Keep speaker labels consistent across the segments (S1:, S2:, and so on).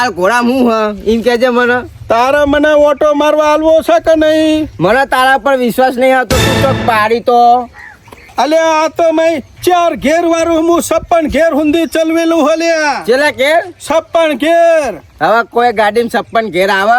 S1: હાલ ઘોડા હું હ? એમ કેજે મને.
S2: તારા મને ઓટો મારવા આલવો છે કે નહીં?
S1: મને તારા પર વિશ્વાસ નહીં આવતો તું ચોક પાડી તો.
S2: અલ્યા આ તો મેં ચાર ઘેર વાળું હું છપ્પન ઘેર હુંદી ચલવેલું હલ્યા
S1: ચેલા કે
S2: છપ્પન ઘેર.
S1: હવે કોઈ ગાડીમાં છપ્પન ઘેર આવે?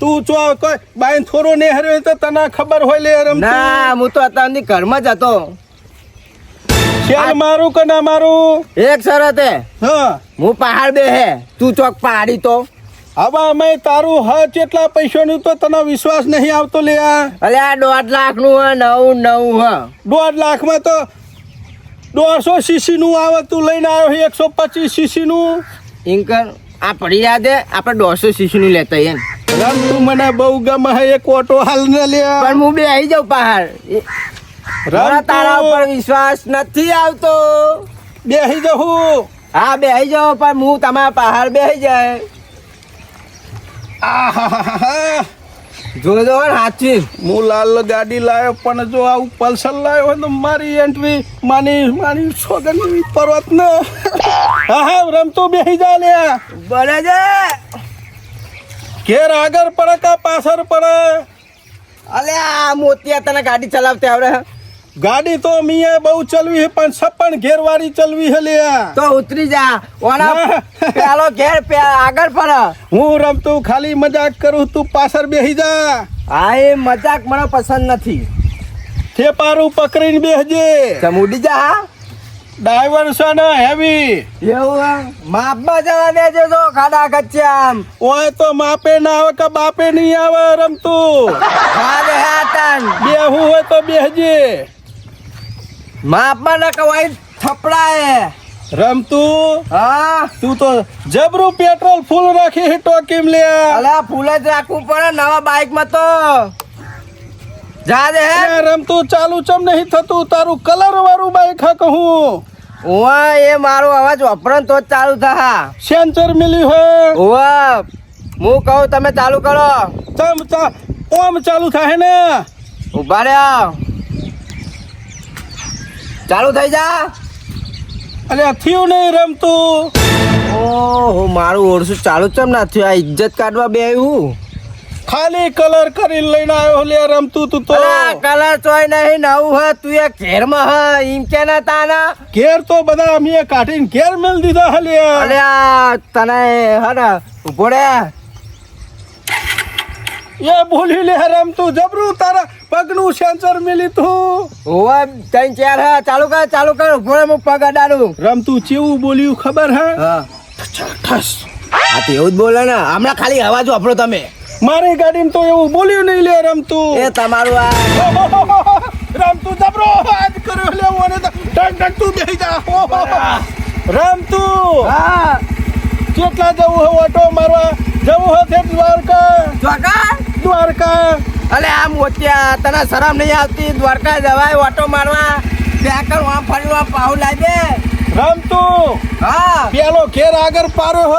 S2: તું ચો કોઈ બાઈન થોરો ને હર્યો તો તને ખબર હોય લે રમ
S1: ના હું તો અત્યારની ઘરમાં જ હતો.
S2: ચાલ મારું કે ના મારું?
S1: એક શરતે.
S2: હા
S1: હું. પહાડ બે હે તું ચોક પહાડી તો.
S2: હવે અમે તારું હ કેટલા પૈસાનું તો તને વિશ્વાસ નહીં આવતો લે આ.
S1: અલે આ દોઢ લાખનું હ નવું નવું હ.
S2: દોઢ લાખમાં તો દોઢસો સીસી નું આવે તું લઈને આવ્યો એકસો પચીસ સીસી નું
S1: ઇન્કર આ પડી રહ્યા દે આપણે દોઢસો સીસી નું લેતા એમ
S2: રામ તું મને બહુ ગમે હે એક ઓટો હાલ ન લે.
S1: પણ હું બે આવી જાઉં પહાડ. તારા ઉપર વિશ્વાસ નથી આવતો.
S2: બેહી જહું
S1: હા બે આવી જાઓ પણ હું તમારા પહાડ બે જાય.
S2: આહાહાહા.
S1: જોજો સાચી
S2: હું લાલ ગાડી લાવ્યો પણ જો આવું પલ્સર લાવ્યો તો મારી એન્ટ્રી માની માની સોગંદ પર્વત ને હા હા રમતો બેહી જા લે
S1: બને છે.
S2: ઘેર આગળ પડે કા પાછળ પડે?
S1: અલે આ મોતિયા તને ગાડી ચલાવતે આવડે?
S2: ગાડી તો મીએ બહુ ચલવી હે પણ છપ્પન ઘેર વાળી ચલવી હે લ્યા.
S1: તો ઉતરી જા. ઓના પેલો ઘેર પે આગળ પર
S2: હું રમતું ખાલી મજાક કરું તું પાછળ બેહી જા.
S1: હા એ મજાક મને પસંદ નથી.
S2: થેપારું પકડીને બેહજે.
S1: સમુડી જા હા.
S2: ડ્રાઈવર છે ને હેવી
S1: એવું હે? માપમાં જવા દેજો તો ખાડા કચ્યામ
S2: ઓય તો માપે ના આવે કે બાપે નહીં આવે રમતું?
S1: હા હાતન
S2: બેહું હોય તો બેહજે.
S1: માપમાં ના કવાય થપડાય
S2: રમતું
S1: હા.
S2: તું તો જબરું પેટ્રોલ ફૂલ રાખી હે ટોકીમ લે?
S1: અલે ફૂલ જ રાખવું પડે નવા બાઇકમાં તો. જા દે હે.
S2: રમતું ચાલુ ચમ નહીં થતું? તારું કલર વાળું બાઈક હા. કહું
S1: ઓવા એ મારો અવાજ વપરન તો જ ચાલુ થા
S2: સેન્સર મિલી હોય.
S1: ઓવા હું કહું તમે ચાલુ કરો.
S2: ચમ ચમ ઓમ ચાલુ થાય ને?
S1: ઊભા રહ્યો. ચાલુ થઈ જા.
S2: અરે થયું નહીં રમતું
S1: ઓહો મારું ઓરસું ચાલુ ચમ ના થયું. આ ઇજ્જત કાઢવા બે આવ્યું
S2: ખાલી કલર કરી લઈને આવ્યો લે રમતું તું તો
S1: કલર ચોય નહીં નવું હ તું એ ઘેરમાં હ ઈમ કે ના તાના.
S2: ઘેર તો બધા અમે કાઢીને ઘેર મેલ દીધા હલે
S1: અરે તને હ ને ઊભો રે.
S2: એ બોલી લે રમતું જબરું તારા પગનું સેન્સર મિલી તું.
S1: ઓવા તઈ ચાર હા ચાલુ કર ચાલુ કર રે હું પગ અડાડું.
S2: રમતું ચેવું બોલ્યું ખબર હે?
S1: હા.
S2: ઠસ.
S1: આ તો એવું જ બોલે ને હમણાં ખાલી અવાજ વાપરો તમે.
S2: મારી ગાડીમાં તો એવું બોલ્યું નહીં લે રમતું
S1: એ તમારું આ
S2: રમતું જબરો આજ કર્યો લે ઓને તો ટક ટક તું બેહી જા. રમતું
S1: હા
S2: કેટલા જવું હે ઓટો મારવા? જવું હે તે દ્વારકા?
S1: દ્વારકા?
S2: દ્વારકા.
S1: અલે આ મોતિયા તને શરમ નહીં આવતી? દ્વારકા જવાય ઓટો મારવા. ત્યાં કર વાં ફરવા પાહુ લાગે.
S2: રમતું
S1: હા.
S2: પેલો ઘેર આગળ પારો હ.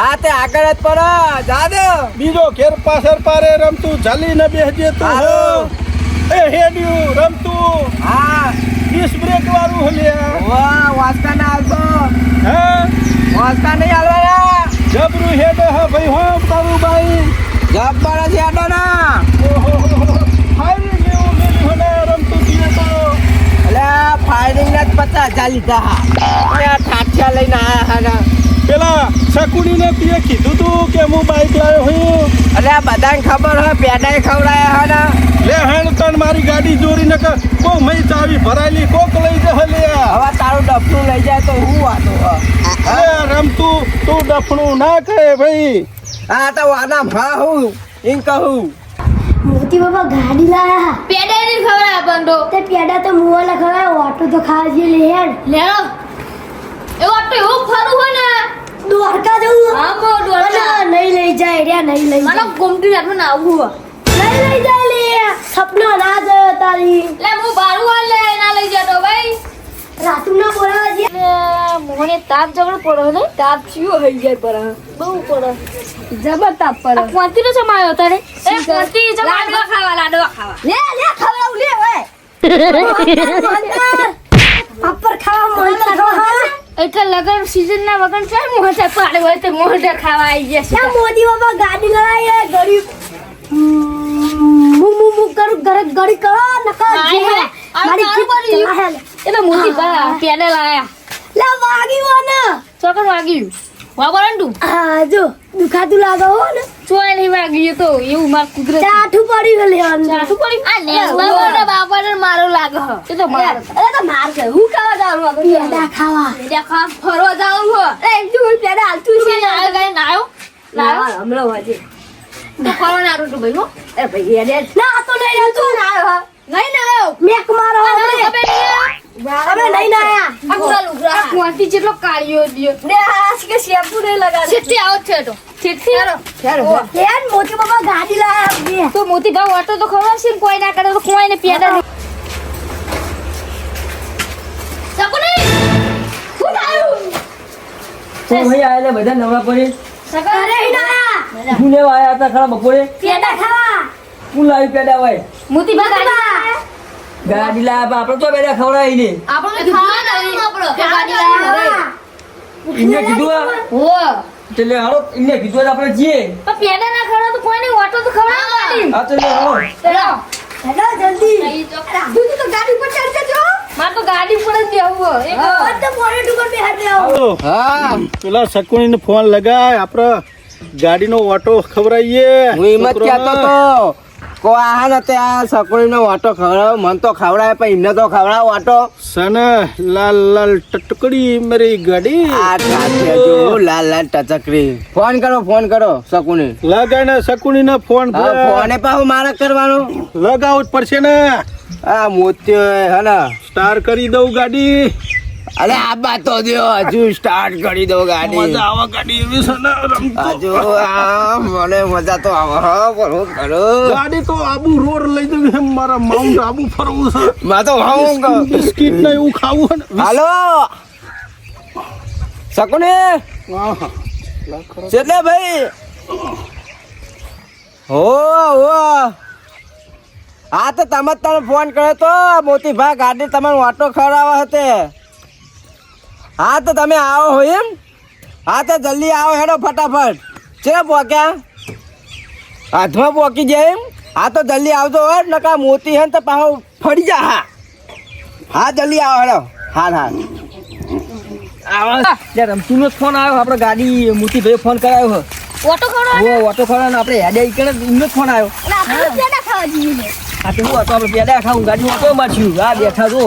S1: હા તે આગળ જ પર જા દે.
S2: બીજો ઘેર પાછળ પારે રમતું ચાલીને બેસજે તું
S1: તો
S2: હો. એ હેડ્યું રમતું
S1: હા.
S2: ડીશ બ્રેક વાળું હલ્યા
S1: વાહ વાસ્તા ના આવતો
S2: હે?
S1: વાસ્તા નહીં હાલવાના.
S2: જબરું હેડે હ ભાઈ હો તારું ભાઈ
S1: જબ્બર જ હેડો ના
S2: ઓહો હારી લેવું મેલ્યું હલે રમતું તીએ તો
S1: અલે ફાયરિંગ ના જ પચાસ લીધા હા. આ ઠાઠિયા લઈને આયા હા
S2: પેલા શકુડીને પીએ કીધું તું કે હું બાઈક લાવ્યો હું?
S1: અરે આ બધાને ખબર હોય પેડાય ખવડાયા હા ના.
S2: લે હેણ તન મારી ગાડી ચોરી ને કર કો મય ચાવી ભરાયેલી કોક લઈ જશે લે.
S1: હવે તારું ડફનું લઈ જાય તો હું વાતો હ
S2: અરે રમતું તું ડફણું ના કહે ભાઈ.
S1: હા તો વાના ભા હું એમ કહું.
S3: મોતી બાબા ગાડી લાયા.
S4: પેડા ની ખબર આપણ તો
S3: તે પેડા તો મુવા ખવાય ઓટો તો ખાવા જે લે યાર
S4: લે એ ઓટો એવું ફરું હોય ને?
S3: દ્વારકા જવું?
S4: હા બો દ્વારકા.
S3: નહીં લઈ જાય રે નહીં લઈ
S4: મને ગુમટી જાતનું ના આવું.
S3: નહીં લઈ જાય લે. સપનો ના જયો તારી.
S4: લે હું બારું લે ના લઈ જતો ભાઈ.
S3: રાતું ના બોલાવા
S4: મોહને તાપ જગડ પડો ને? તાપ ચિયો હઈ જાય પર? બહુ પડો. જબર તાપ પડો. કોંતી નો સમાયો તારે? એ કોંતી જબર લાડવા ખાવા લાડવા ખાવા.
S3: લે લે ખવડાવ લે હવે પાપર ખાવા લાગો
S4: એટલે લગન સીઝન ના વગન છે મોઢા પાડે હોય તો મોઢા ખાવા આવી જશે
S3: મોદી બાબા ગાડી લડાય ગરીબ મુ મુ મુ કરું ઘરે ગડી કરો નકર મારી
S4: એ તો મોટી બા પેડલ લાયા.
S3: લે વાગી વાને
S4: ચોકન વાગી તું.
S3: હા જો દુખાતું લાગે હો ને.
S4: ચોય નહીં વાગ્યું તો એવું માર કુદરત.
S3: ચાઠું પડી ગયું
S4: ચાટું પડી આ નેસમાં મોટા બાપાને મારો લાગે એ તો મારો.
S3: એ તો માર કે હું ખાવા જાવ પેડા ખાવા.
S4: દેખા ફરવા જાવ હો.
S3: એ તું પેડા હાલતું છે
S4: છે ગઈ નાયો નાયો
S3: હમણાં વાજે
S4: તો ફરવા નારું તું ભાઈ હો.
S3: એ ભાઈ એ ના તો નહીં હાલતું ના
S4: નહીં નાયો
S3: મેક મારો અમે
S4: નહીં
S3: અમે નહીં ના
S4: આ ગુરા લુગરા કુંવારથી જેટલો કાળિયો દિયો
S3: ને હાસ કે શેમ્પુ નહીં લગાડે.
S4: છેટથી આવો છે તો છેટથી ઓ.
S3: કેન મોટી બાબા ગાડી લાયા બે.
S4: તો મોતી ભાવ ઓટો તો ખબર છે કોઈ ના કરે તો કોઈ ને પેડા નહીં. સકુની શું થયું?
S5: તો ભાઈ આયેલા બધા નવરા પડી.
S4: સકન
S3: અરે ઈ ના આયા.
S5: લેવા આયા હતા ખરા બપોરે?
S3: પેડા ખાવા
S5: હું લાવી પેડા હોય.
S4: મુતી ભાવ ગાડી
S5: લાયા આપણે તો પેડા ખવડાવી ને
S4: આપણે ખાવા આપણો ગાડી લાયા
S5: એમને કીધું?
S4: હો.
S5: એટલે હાલો એમને કીધું આપણે જઈએ.
S4: પણ પેડા ના ખવડાવ તો કોઈને ઓટો તો ખવડાવ
S5: હા. તો હાલો.
S4: ચલો
S3: હેલો જલ્દી.
S4: તો
S3: તું ગાડી ઉપર ચડશે જો
S4: માર તો ગાડી પર જ બેહવું એક
S3: આ તો મોડે ઉપર બેહાર દેવો
S1: હા.
S2: પેલા શકુણીને ફોન લગાય આપણે ગાડીનો ઓટો ખવડાવીએ
S1: હું એમ જ કહેતો તો. કો આહા ને ત્યાં આ સકોડીનો વાટો ખવડાવ મન તો ખવડાવે પણ એમને તો ખવડાવ વાટો.
S2: સન લાલ લાલ ટટકડી મારી ગાડી.
S1: આ કાચે જો લાલ લાલ ટચકડી. ફોન કરો ફોન કરો સકુની
S2: લગાય ને શકુણીને ફોન
S1: ફોને પાછું મારે કરવાનું.
S2: લગાવું જ પડશે ને.
S1: આ મોત્યો હે ને.
S2: સ્ટાર કરી દઉં ગાડી.
S1: અરે આ બા તો દો હજુ સ્ટાર્ટ કરી દો ગાડી.
S2: મજા આવે ગાડી એવી છે ને.
S1: હજુ આ મને મજા તો આવે હા કરો?
S2: ગાડી તો આબુ રોડ લઈ જવી છે મારા માઉન્ટ આબુ ફરવું છે.
S1: મા તો કહું.
S2: બિસ્કિટ ને એવું ખાવું ને
S1: હાલો? સકુને
S2: આહા.
S1: ભાઈ? હો હો. હા તો તમે જ તને ફોન કર્યો તો મોતી ભાઈ ગાડી તમારો ઓટો ખવડાવવા હતે. હા તો તમે આવો હો એમ? હા તો જલ્દી આવો હેડો ફટાફટ. છે પોક્યા? હાથમાં પોકી જાય એમ? હા તો જલ્દી આવજો હો નકા મોતી હે તો પાછો ફરી જા હા. હા જલ્દી આવો હેડો. હા હા
S5: ત્યાં રમતું નો ફોન આવ્યો આપણે ગાડી મોટી ભાઈ ફોન કરાયો હો.
S4: ઓટો ખોડો
S5: ઓ ઓટો ખોડો ને આપણે હેડે ઈકણે એમનો ફોન આવ્યો.
S3: આપણે પેડા ખાવા જઈએ.
S5: આ તો હું હતો આપણે પેડા ખાવું ગાડી ઓટો છું આ બેઠા જો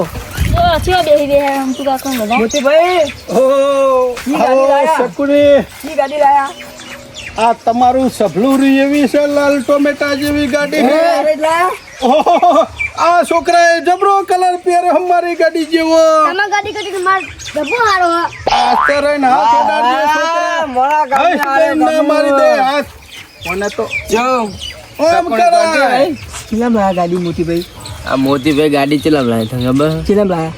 S2: આ તમારું સભલું એવી છે લાલ ટોમેટા જેવી ગાડી આ છોકરાએ જબરો કલર પહેર્યો અમારી ગાડી જેવો
S3: તમાર ગાડી કરી માર ડબ્બો હારો
S2: આ છોકરા. ના મારી દે હાથ મને તો
S1: જો
S2: ઓમ કરાય
S5: ચીલામ લાયા ગાડી મોટી ભાઈ
S1: આ મોતીભાઈ ગાડી ચલાવ લાયા તને ખબર?
S5: ચલામ લાયા?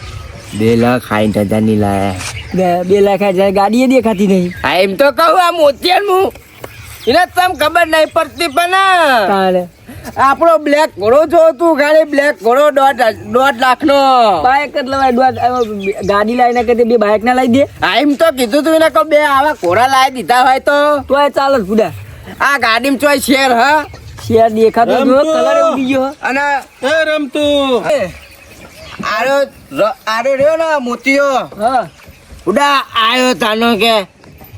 S1: બે લાખ સાઠ હજારની લાયા.
S5: બે- લાખ જાય ગાડી એ દેખાતી નહીં.
S1: આ એમ તો કહું આ મોતિયાન હું. એને તમ ખબર નહીં પડતી પણ આપણો બ્લેક ઘોડો જો તું ગાડી બ્લેક ઘોડો દોઢ દોઢ લાખ નો
S5: બાઇક જ લવાય ગાડી લાવીને કે બે બાઇક ના લાવી દે.
S1: આ એમ તો કીધું તું એને કહું બે આવા ઘોડા લાવી દીધા હોય તો.
S5: તો એ ચાલે પૂડા
S1: આ ગાડીમાં ચોય શેર હ.
S5: શેર દેખાતો જો કલર ઉડી ગયો.
S1: અને
S2: એ રમતું.
S1: આરો આરો રહ્યો ને મોતીયો
S5: હા.
S1: ઉડા આયો તાનો કે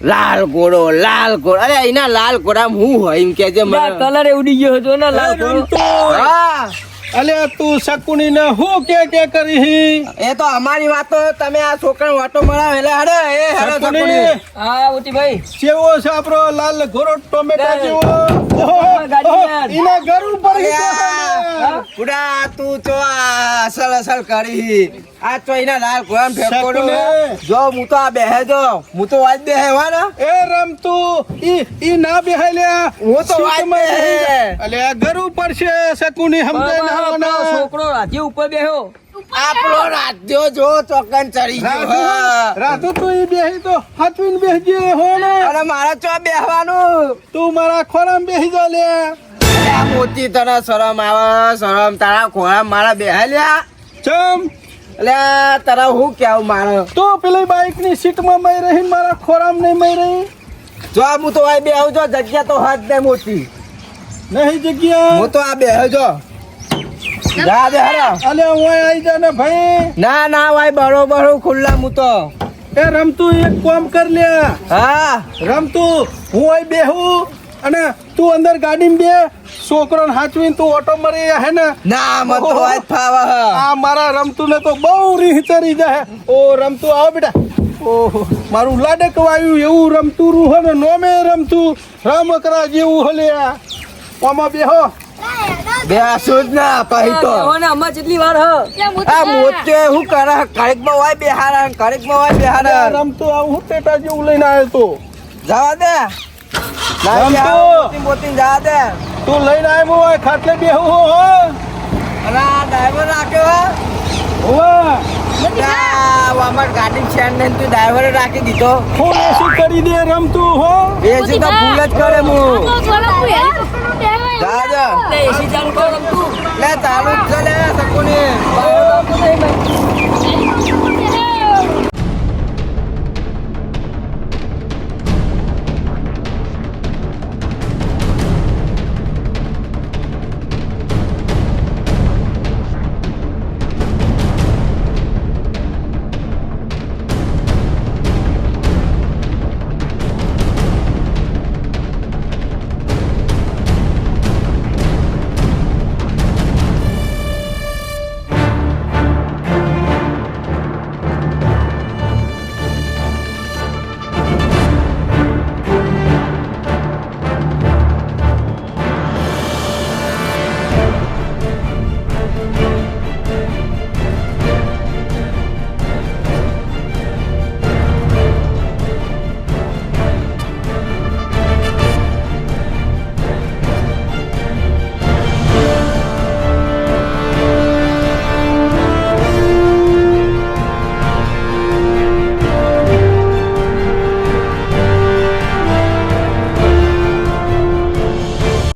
S1: લાલ ઘોડો લાલ ઘોડો. અરે એના લાલ ઘોડા હું હોય એમ કે છે મને.
S5: કલર ઉડી ગયો હતો ને લાલ ઘોડો.
S1: હા.
S2: અલ્યા તું શકુની ને હું કે કે કરી
S1: એ તો અમારી વાતો તમે આ છોકરા વાટો મળાવ એટલે હડે એ હડે
S2: શકુણી.
S5: હા ઉતી ભાઈ
S2: કેવો છે આપણો લાલ ઘોડો ટોમેટા જેવો. એના ઘર ઉપર તો
S1: બુડા તું તો આ અસલ અસલ કરી આ તો એના લાલ ઘોડાને
S2: ફેંકોડો
S1: જો હું તો આ બેહે જો હું તો વાજ બેહે હો ને
S2: એ રમતું ઈ ઈ ના બેહે લ્યા.
S1: હું તો વાજ
S2: બેહે. અલે ઘર ઉપર છે શકુની સમજે ના.
S5: છોકરો રાજ્ય ઉપર બેહ્યો.
S1: આપણો રાજ્યો જો ચોકન ચડી ગયો.
S2: રાધુ તું ઈ બેહી તો હાથવીને બેહજે હો ને.
S1: અરે મારા ચો બેહવાનું.
S2: તું મારા ખોરામ બેહી જા લે.
S1: મોતી તને શરમ આવે શરમ તારા ખોરામ મારા બેહાલ્યા.
S2: ચમ.
S1: એટલે તારા હું કેવું મારે?
S2: તો પેલી બાઇકની સીટમાં મય રહી મારા ખોરામ નહીં મય રહી?
S1: જો હું તો આ બે આવજો જગ્યા તો હાથ ને મોતી.
S2: નહીં જગ્યા.
S1: હું તો આ બે જો. જા દે હરા.
S2: અલે હું આવી જા ને ભાઈ.
S1: ના ના ભાઈ બરોબર હું ખુલ્લા તો.
S2: એ રમતું એક કોમ કર લે.
S1: હા.
S2: રમતું હું અહીં બેહું અને તું અંદર ગાડીમાં બે. છોકરાને હાચવીને તું ઓટો મરી હે ને.
S1: ના મત તો ફાવા
S2: આ મારા રમતું ને તો બહુ રીહ ચરી જાય ઓ રમતું આવો બેટા. ઓહો મારું લાડક વાયું એવું રમતું રૂ હે ને નોમે રમતું. રમકરા જેવું હલે આમાં બેહો.
S1: બે આસું ના પછી તો.
S5: ઓને આમાં જેટલી વાર હ.
S1: આ મોતે હું કરે કડીકમાં હોય બેહારા કડીકમાં હોય
S2: આ
S1: બેહારા
S2: રમતું આવું હું ટેટા જેવું લઈને આવ્યો તો.
S1: જવા દે. મોતી જવા દે.
S2: તું લઈને આવ્યો હોય ખાટલે બેહું હો.
S1: ડ્રાઈવર રાખ્યો
S2: હોવા.
S1: હો અમાર ગાડી છે ને તું ડ્રાઈવરે રાખી દીધો.
S2: એસી કરી દે રમતું હો.
S1: એ તો ભૂલ જ કરે હું.
S4: તો ચાલો કોઈ હેલિકોપ્ટરનું ટેવાય.
S1: જા દે
S5: લે ચાલુ
S1: જ લે સકુની